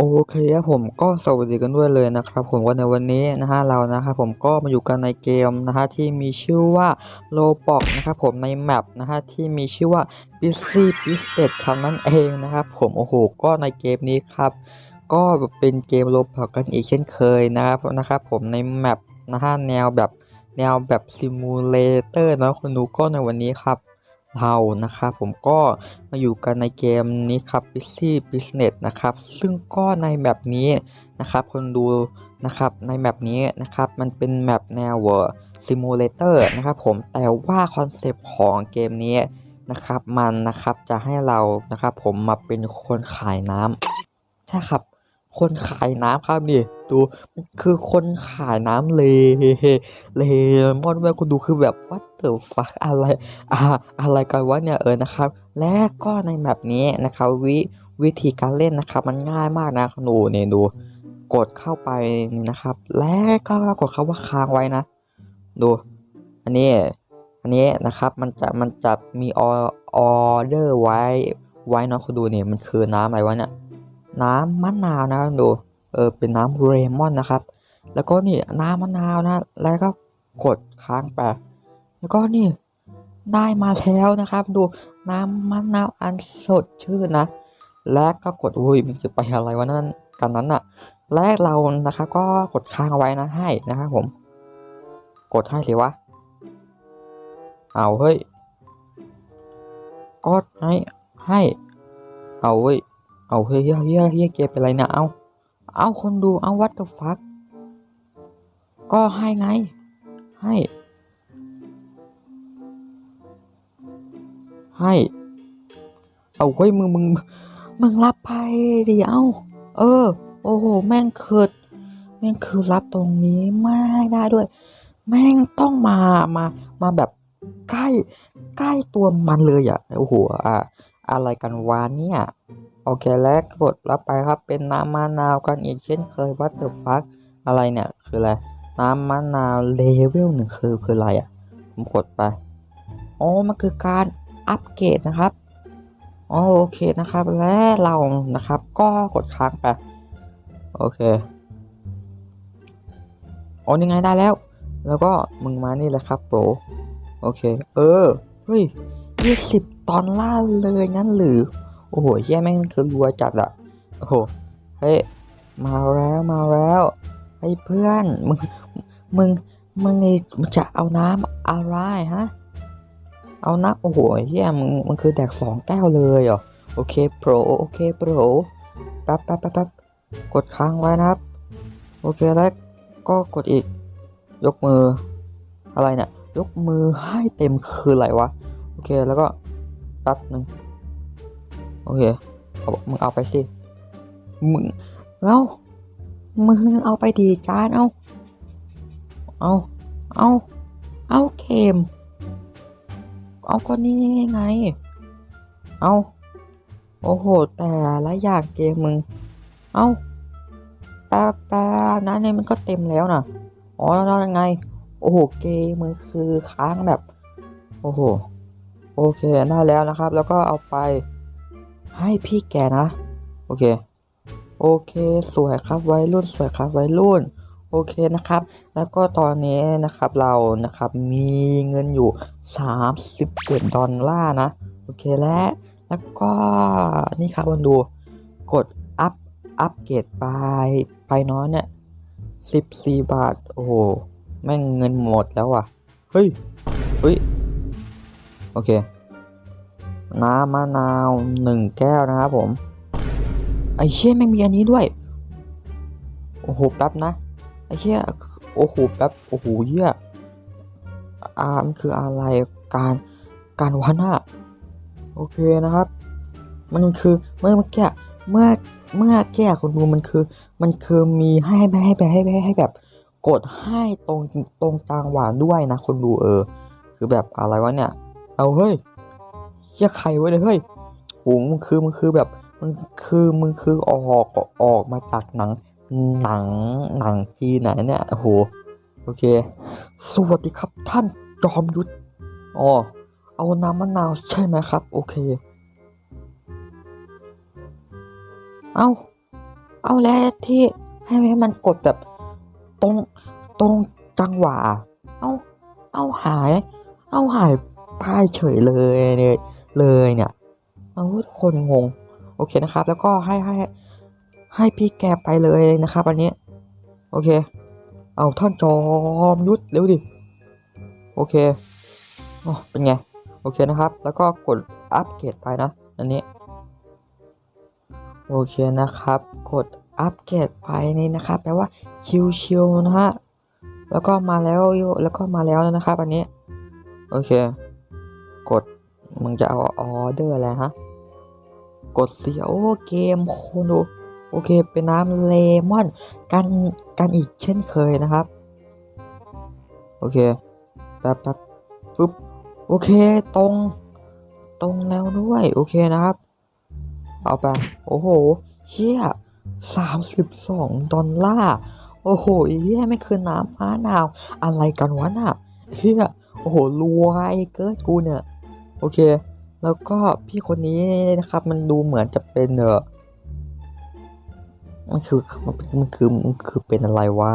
โอเคครับผมก็สวัสดีกันด้วยเลยนะครับผมว่าในวันนี้นะฮะเรานะครับผมก็มาอยู่กันในเกมนะฮะที่มีชื่อว่าโลบอกนะครับผมในแมปนะฮะที่มีชื่อว่า Busy b u s i n e s s คำนั้นเองนะครับผมโอ้โหก็ในเกมนี้ครับ ก็เป็นเกมโลบอกกันอีกเช่นเคยนะครับนะครับผมในแมปนะฮะแนวแบบแนวแบบซิมูเลเตอร์นะคนดูก็ในวันนี้ครับ เรานะครับผมก็มาอยู่กันในเกมนี้ครับ Busy Business นะครับ ซึ่งก็ในแมปนี้นะครับ คนดูนะครับในแมปนี้นะครับมันเป็นแมปแนวเวอร์ซิมูเลเตอร์นะครับผมแต่ว่าคอนเซปต์ของเกมนี้นะครับมันนะครับจะให้เรานะครับผมมาเป็นคนขายน้ำใช่ครับ คนขายน้ำครับนี่ ดูมันคือคนขายน้ำเลเลมอนเว้ยคุณดูคือแบบ what the fuck อะไรอ่าอะไรกันวะเนี่ยเออนะครับ และก็ในแมปนี้นะครับวิวิธีการเล่นนะครับ มันง่ายมากนะคุณดูเนี่ยดูกดเข้าไปนี่นะครับ และก็กดคำว่าค้างไว้นะ ดู อันนี้ อันนี้นะครับ มันจะมันจะมีออเดอร์ไว้ไว้เนาะคุณดูเนี่ยมันคือน้ำอะไรวะเนี่ยน้ำมะนาวนะคุณดู เออเป็นน้ำเรมอนนะครับ แล้วก็นี่น้ำมะนาวนะ แล้วก็กดค้างไป แล้วก็นี่ได้มาแล้วนะครับ ดูน้ำมะนาวอันสดชื่นนะ และก็กดอุ้ยมันจะไปอะไรวะนั่นกันนั้นอะและเรานะครับก็กดค้างเอาไว้นะให้นะครับผม กดให้สิวะ เอาเฮ้ยกดให้ให้ เอาเฮ้ยเอาเฮ้ยเฮ้ยเฮ้ยเฮ้ยเกมเป็นไรนี่ยเอา เอาคนดูเอาวัตถุฟัก ก็ให้ไง ให้ ให้ เอาเฮ้ยมึงมึงมึงรับไปดิเอาเออ โอ้โห แม่งคือแม่งคือรับตรงนี้ไม่ได้ด้วย แม่งต้องมา มา มาแบบใกล้ ใกล้ตัวมันเลยอะ โอ้โห อะ อะไรกันวะเนี่ย โอเคแล้วกดรับไปครับเป็นน้ำมะนาวกันอีกเช่นเคย what the fuck อะไรเนี่ยคืออะไรน้ำมะนาวเลเวลหนึ่งคือคืออะไรอะ ผมกดไปอ๋อมันคือการอัปเกรดนะครับอ๋อโอเคนะครับ และเรานะครับ ก็กดค้างไปโอเคอ๋อยังไงได้แล้ว แล้วก็มึงมานี่เลยครับโปรโอเค เออ เฮ้ยยี่สิบตอนล่าเลยงั้นหรือ โอ้โหแย่แม่งคือรัวจัดอะโอ้โหเฮ้ยมาแล้วมาแล้วไอ้เพื่อนมึงมึงมึงนี่จะเอาน้ำอะไรฮะเอานะโอ้โหเฮียมึงมันคือแดกสองแก้วเลยเหรอโอเคโปรโอเคโปรแป๊บแป๊บแป๊บแป๊บกดค้างไว้นะครับโอเคแล้วก็กดอีก ยกมืออะไรเนี่ยยกมือให้เต็มคืออะไรวะโอเคแล้วก็แป๊บหนึ่ง โอเคเอามึงเอาไปสิมึงเอามึงเอาไปดีจานเอาเอาเอาเอาเค็มเอาก็นี่ไง เอาโอ้โห แต่ละอย่างเกมมึง เอาแป๊บแป๊บนะเนี่ยมันก็เต็มแล้วนะอ๋อแล้วยังไง โอ้โห เกมมึงคือค้างแบบ โอ้โห โอเค ได้แล้วนะครับ แล้วก็เอาไป ให้พี่แกนะ โอเค โอเค สวยครับวัยรุ่นสวยครับวัยรุ่น โอเคนะครับ แล้วก็ตอนนี้นะครับเรานะครับมีเงินอยู่ 37 ดอลลาร์นะ โอเคและแล้วก็นี่ครับมาดูกดอัพอัพเกรดไปไปน้อยเนี่ย14บาท โอ้โห แม่งเงินหมดแล้วอะ เฮ้ย เฮ้ย โอเค น้ำมะนาวหนึ่งแก้วนะครับผม ไอ้เชี่ยแม่งมีอันนี้ด้วย โอ้โหแป๊บนะ ไอ้เชี่ยโอ้โหแป๊บโอ้โหเหี้ยอามันคืออะไรการการวัดหน้าโอเคนะครับ มันคือเมื่อเมื่อกี้เมื่อเมื่อแก้คนดูมันคือ มันคือมีให้ให้ให้ให้ให้ให้แบบ กดให้ตรงตรงจังหวะด้วยนะคนดูเออ คือแบบอะไรวะเนี่ย เอาเฮ้ย เฮียใครวะเนี่ยเฮ้ยโหมึงคือมึงคือแบบมึงคือมึงคือออกออกมาจากหนังหนังหนังจีนไหนเนี่ยโอ้โหโอเค สวัสดีครับท่านจอมยุทธอ๋อเอาน้ำมะนาวใช่ไหมครับ โอเค เอาเอาแล้วที่ให้ให้มันกดแบบตรงตรงจังหวะ เอาเอาหาย เอาหายไปเฉยเลยเลย เลยเนี่ยเอาทุกคนงง โอเคนะครับ แล้วก็ให้ให้ให้พี่แกไปเลยนะครับ อันนี้ โอเค เอาท่านจอมยุทธเร็วดิ โอเคอ๋อเป็นไง โอเคนะครับ แล้วก็กดอัปเกรดไปนะ อันนี้ โอเคนะครับ กดอัปเกรดไปนี่นะครับแปลว่าชิวๆนะฮะ แล้วก็มาแล้วโยแล้วก็มาแล้วนะครับ อันนี้ โอเค กด มึงจะเอาออเดอร์อะไรฮะ กดเสียโอ้เกมโคโนโอเค เป็นน้ำเลมอน กัน กันอีกเช่นเคยนะครับ โอเค แป๊บแป๊บปึ๊บ โอเค ตรง ตรงแล้วด้วย โอเคนะครับ เอาไป โอ้โห เฮียสามสิบสองดอลลาร์ โอ้โหเฮียไม่คือน้ำม้านาว อะไรกันวะน่ะเฮียโอ้โหรวยเกิดกูเนี่ย โอเค แล้วก็พี่คนนี้นะครับ มันดูเหมือนจะเป็นเออมันคือมันคือมันคือเป็นอะไรวะ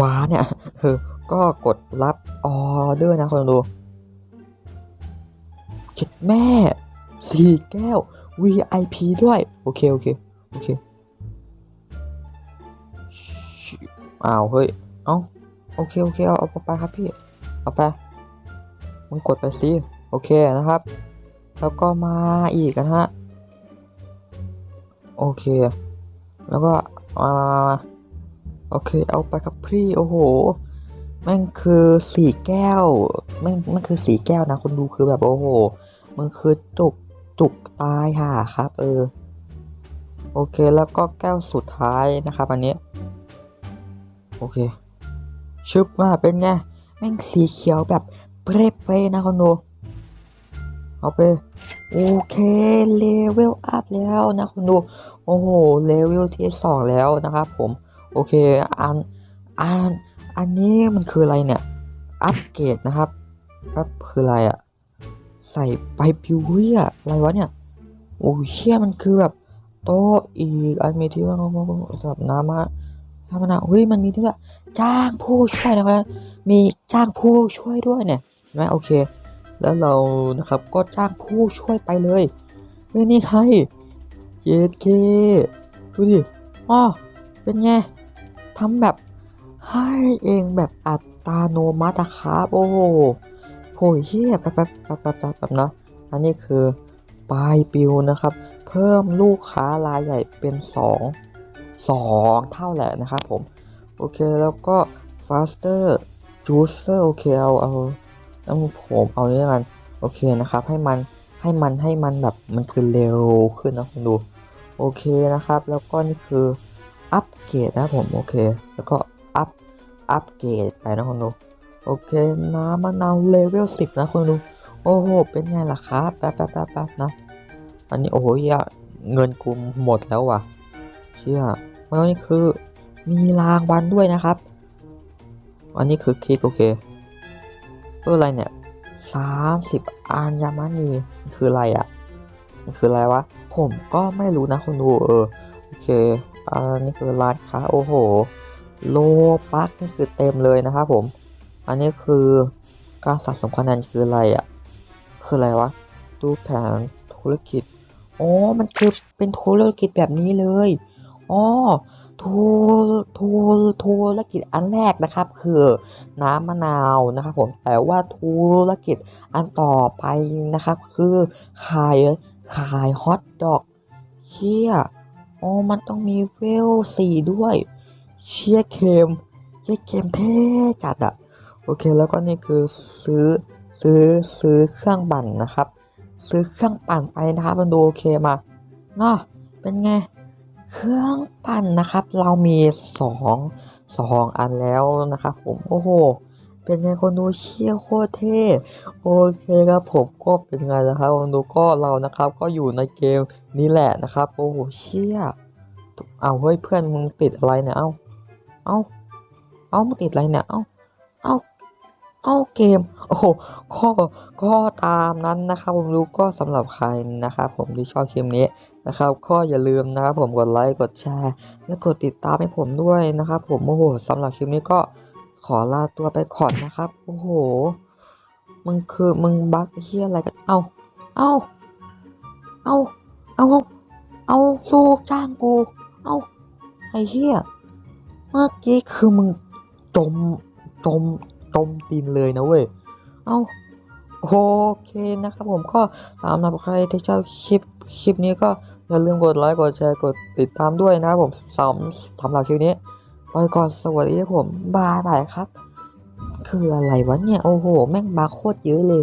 ว้าเนี่ยเออก็กดรับออเดอร์นะคนดูคิดแม่สี่แก้ว VIP ด้วย โอเค โอเค โอเคอ้าวเฮ้ย เอ้า โอเค โอเค เอาเอาไปครับพี่ เอาไป มึงกดไปสิ โอเคนะครับ แล้วก็มาอีกนะฮะ โอเค แล้วก็มาโอเค เอาไปครับพี่ โอ้โห แม่งคือสีแก้ว แม่งแม่งคือสีแก้วนะคนดูคือแบบโอ้โห มันคือจุกจุกตายห่าครับ เออ โอเค แล้วก็แก้วสุดท้ายนะครับ อันนี้ โอเค ชึบมาเป็นไง แม่งสีเขียวแบบเปรย์ๆนะคนดู เอาไป โอเคเลเวลอัพแล้วนะคุณดู โอ้โหเลเวลที่สองแล้วนะครับผม โอเคอันอันอันนี้มันคืออะไรเนี่ย อัปเกรดนะครับอัปคืออะไรอะใส่ไปพิวเวียอะไรวะเนี่ย โอ้เชี่ยมันคือแบบโต๊ะอีกอันมีที่ว่าสำหรับน้ำมะน้ำมะนาเฮ้ยมันมีที่ว่าจ้างผู้ช่วยนะครับมีจ้างผู้ช่วยด้วยเนี่ยนไหมโอเค แล้วเรานะครับก็จ้างผู้ช่วยไปเลยเฮ้ยนี่ใครเยดเคดูดิอ๋อเป็นไงทำแบบให้เองแบบอัตโนมัติครับโอ้โหโหยเฮียแป๊บแป๊บแป๊บแป๊บแป๊บแป๊บนะอันนี้คือปลายปิวนะครับ เพิ่มลูกค้ารายใหญ่เป็น 2 2 เท่าแหละนะครับผม โอเคแล้วก็ faster juicer โอเคเอาเอา ต้องผมเอาเนี้กันโอเคนะครับ ให้มันให้มันให้มันแบบมันคือเร็วขึ้นนะคุณดูโอเคนะครับ แล้วก็นี่คืออัปเกรดนะผมโอเค แล้วก็อัพอัปเกรดไปนะคุณดูโอเคน้ำมะนาวเลเวลสิบนะคุณดูโอ้โหเป็นไงล่ะครับแป๊บแป๊บแป๊บแป๊บนะอันนี้โอ้โหเงินกูหมดแล้วว่ะ เชื่อแล้วนี่คือมีรางวัลด้วยนะครับ อันนี้คือคลิกโอเค อออะไรเนี่ยสามสิบอัญมณีมันคืออะไรอะ่ะมันคืออะไรวะ ผมก็ไม่รู้นะคุณดูเออโอเคอันนี้คือร้านค้าโอ้โห โลปักนี่คือเต็มเลยนะครับผม อันนี้คือการสะสมคะแนนคืออะไรอะ่ะ คืออะไรวะดูแผนธุรกิจอ๋อมันคือเป็นธุรกิจแบบนี้เลยอ๋อ ธุธุธุรกิจอันแรกนะครับ คือน้ำมะนาวนะครับผมแต่ว่าธุรกิจอันต่อไปนะครับ คือขายขายฮอทดอกเชี่ยอ๋อมันต้องมีเวลสี่ด้วย เชี่ยเค็มเชี่ยเค็มเท่จัดอะโอเคแล้วก็นี่คือซื้อซื้อซื้อเครื่องปั่นนะครับ ซื้อเครื่องปั่นไปนะครับมันดูโอเคมาเนาะเป็นไง เครื่องปั่นนะครับ เรามีสองสองอันแล้วนะครับผมโอ้โหเป็นไงคนดูเชี่ยโคตรเท่โอเคครับผมก็เป็นไงนะครับคนดูก็เรานะครับก็อยู่ในเกมนี้แหละนะครับโอ้โหเชี่ยเอาเฮ้ยเพื่อนมึงติดอะไรเนี่ยเอาเอาเอามึงติดอะไรเนี่ยเอาเอา เอ้าเกม โอ้โหก็ก็ตามนั้นนะครับผมรู้ก็สำหรับใครนะครับผมที่ชอบคลิปนี้นะครับก็อย่าลืมนะครับผมกดไลค์กดแชร์ และกดติดตามให้ผมด้วยนะครับผมโอ้โหสำหรับคลิปนี้ก็ขอลาตัวไปก่อนนะครับโอ้โหมึงคือมึงบักเฮียอะไรกันเอาเอาเอาเอาเอาลูกจ้างกูเอาไอ้เฮียเมื่อกี้คือมึงจมจม ต้มตีนเลยนะเว้ย เอาโอเคนะครับผมก็ตามนะใครที่ชอบคลิปคลิปนี้ก็อย่าลืมกดไลค์กดแชร์กดติดตามด้วยนะครับผมสำสำหรับคลิปนี้ไปก่อนสวัสดีครับผมบายบายครับ คืออะไรวะเนี่ย โอ้โห แม่งบาโคตรเยอะเลย